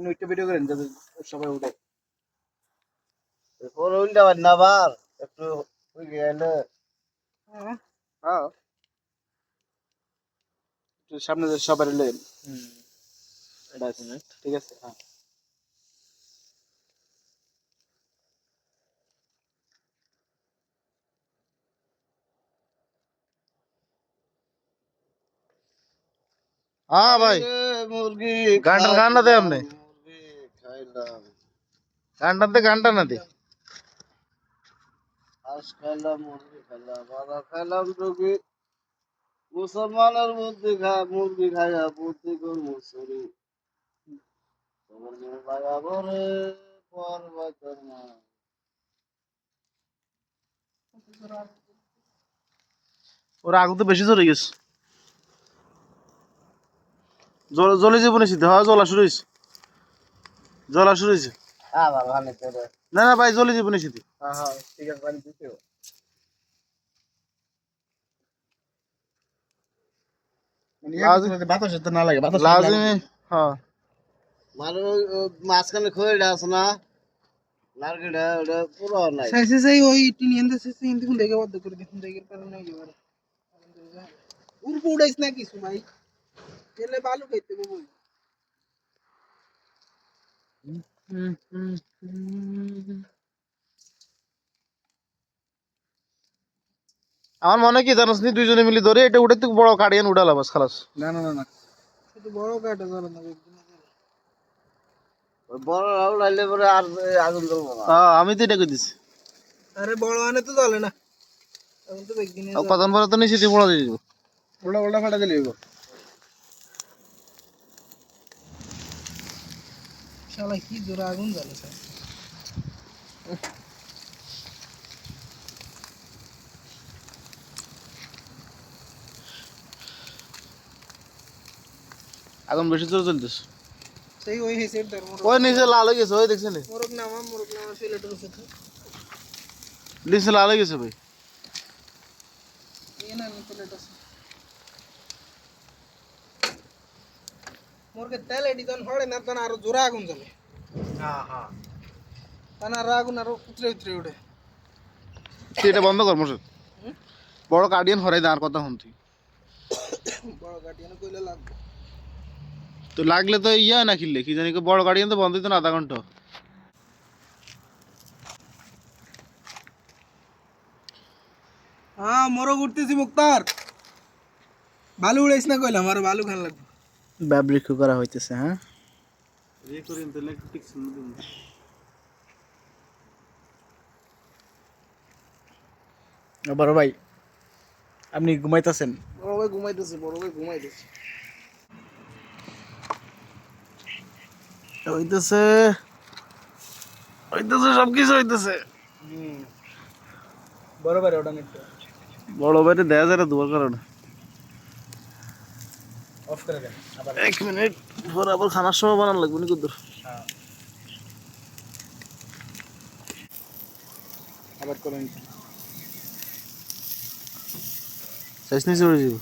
আপনি একটা ভিডিও করেন যাতে সবাই উঠে। পরে উল্টা বাদ না আবার একটু ওই গেলে। হ্যাঁ। একটু সামনে যে সবার লেন এটা আছে ঠিক আছে হ্যাঁ। হ্যাঁ ভাই। মুরগি গানটার গানটা দে না দে। হাঁস খাইলাম মুরগি খাইলাম আদা খাইলাম রুগী। মুসলমানের বুদ্ধি খা মুরগি খাইয়া বুদ্ধি কর মুসুরি তোমার মেয়ে লাগাবো রে পর্বতের মা। ওর আগুন তো বেশি জ্বলে গেছে। জল জ্বলে যাব না সিদ্ধ হ্যাঁ জ্বলা শুরু হয়েছে জ্বলা শুরু হয়েছে না না ভাই জ্বলে যাব না সিদ্ধি হ্যাঁ হ্যাঁ ঠিক আছে পানি দিতে। মানে হ্যাঁ। মানে মাঝখানে খইটা আছে না নারকেলটা ওটা পুরো নাই। সাইসে সাই ওই টিন এন্ড সাইসে ইন্দি কোন জায়গা বদ্ধ করে দেখুন এবারে উড়াইছ না কিছু ভাই। তেলে বালু খাইতে আমার মনে কি জানোস নি দুইজনে মিলে ধরে এটা উঠে তুই বড় কাটিয়ান উঠালাম বাস খালাস। না না না শুধু বড় কাটা ধরে না একদিন বড় রাউল আইলে পরে আর আগুন জ্বলবো না। হ্যাঁ আমি তো এটা কই আরে বড় আনে তো চলে না। এখন তো একদিনে আর কতক্ষণ পরে তো নিচে দিয়ে পড়া দিয়ে দিব। উল্টা উল্টা ফাটা দিলে শালা কি জোরে আগুন জ্বলে স্যার? আগুন বেশি জোরে সেই ওই হেসের ধর্ম। ওই নিচে লাল হয়ে গেছে ওই দেখছেন মোরক নামা মোরক নামা সিলেটের সাথে নিচে লাল হয়ে গেছে ভাই। না আছে মোরকে তেল এডি তখন হড়ে না তখন আরও জোরে আগুন জ্বলে। হ্যাঁ হ্যাঁ। তখন আরও আগুন আরও উতরে উতরে উঠে। তুই এটা বন্ধ কর মোশে বড় কার্ডিয়ান হরাই দাঁড় কথা হন তুই বড় গাড়ি কইলে লাগবে। তো লাগলে তো ইয়া না খিললে কি জানি কি বড় গাড়িয়ান তো বন্ধ হইতো না আধা ঘণ্টা। হ্যাঁ মোরগ উঠতেছি মুক্তার। বালু উড়াইছ না কইলাম আর বালু খান লাগবে। ব্যবৃক্ষ করা হইতেছে হ্যাঁ? বড় ভাই আপনি ঘুমাইতেছেন? বড় ভাই ঘুমাইতেছে বড় ভাই ঘুমাইতেছে। হইতেছে হইতেছে সব কিছু হইতেছে বড় ভাই ওটা বড় বাইরে দেয়া যায় না দুয়ার কারণে অফ করে দেন আবার এক মিনিট পর আবার খানার সময় বানান লাগবে নি কুদুর আবার করে নিন শেষ নিচে উড়ে যাব।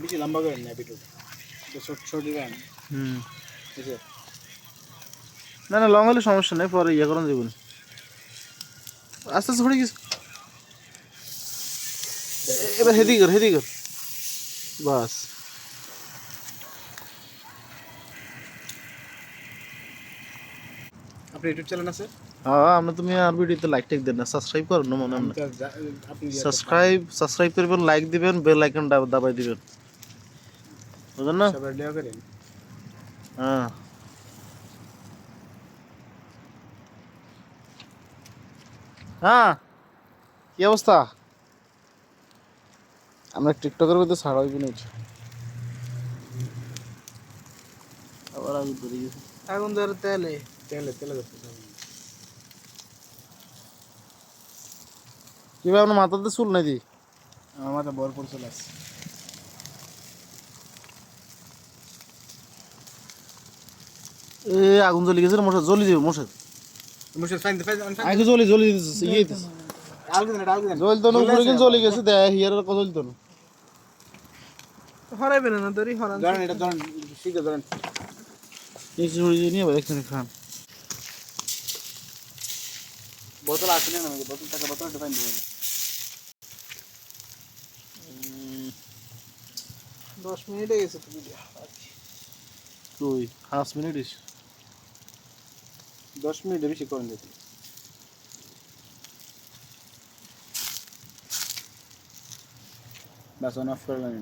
বেশি লম্বা করেন না ভিডিও ছোট ছোট দিবেন হুম। না না লং হলে সমস্যা নেই পরে ইয়ে করান যাব আস্তে আস্তে ছড়ে গেছে। এবার হেদি কর হেদি কর বাস আপনি ইউটিউব চ্যানেল আছে হ্যাঁ আমরা তুমি আর ভিডিওতে লাইক টেক দেন না সাবস্ক্রাইব করো না মনে আমি হয় তো যা- আপনি ইয়ে সাবস্ক্রাইব সাবস্ক্রাইব করবেন লাইক দিবেন বেল আইকন দাবাই দিবেন বুঝলেন না সবাই লিয়া করেন হ্যাঁ হ্যাঁ কি অবস্থা আমরা টিকটকের মধ্যে ছাড়া হইব না আবার আমি ধরে গেছি। আগুন ধরে তেলে তেলে তেলে যাচ্ছে কীভাবে আপনার মাথাতে চুল নাই দি আমার মাথা ভরপুর চলে আসছে এ আগুন জ্বলি গেছে মশা জ্বলি যাবে মশা মুশে আগে জ্বলি জ্বলি দিতেছে ইয়ে দিতেছে। জ্বলতো না উপরে কিন্তু জ্বলি গেছে দেখ হিয়ার কথা জ্বলতো না। হরাইবেন না দড়ি হরান। ধরেন এটা ধরেন শিখে ধরেন। এই ছড়িয়ে নিয়ে আবার এখানে খান। বোতল আছে না আমাদের বোতল টাকা বোতল ঢুকাই দেবেন। দশ মিনিটে গেছে তো ভিডিও তুই পাঁচ মিনিট দশ মিনিটের বেশি ব্যাস অন অফ করলাম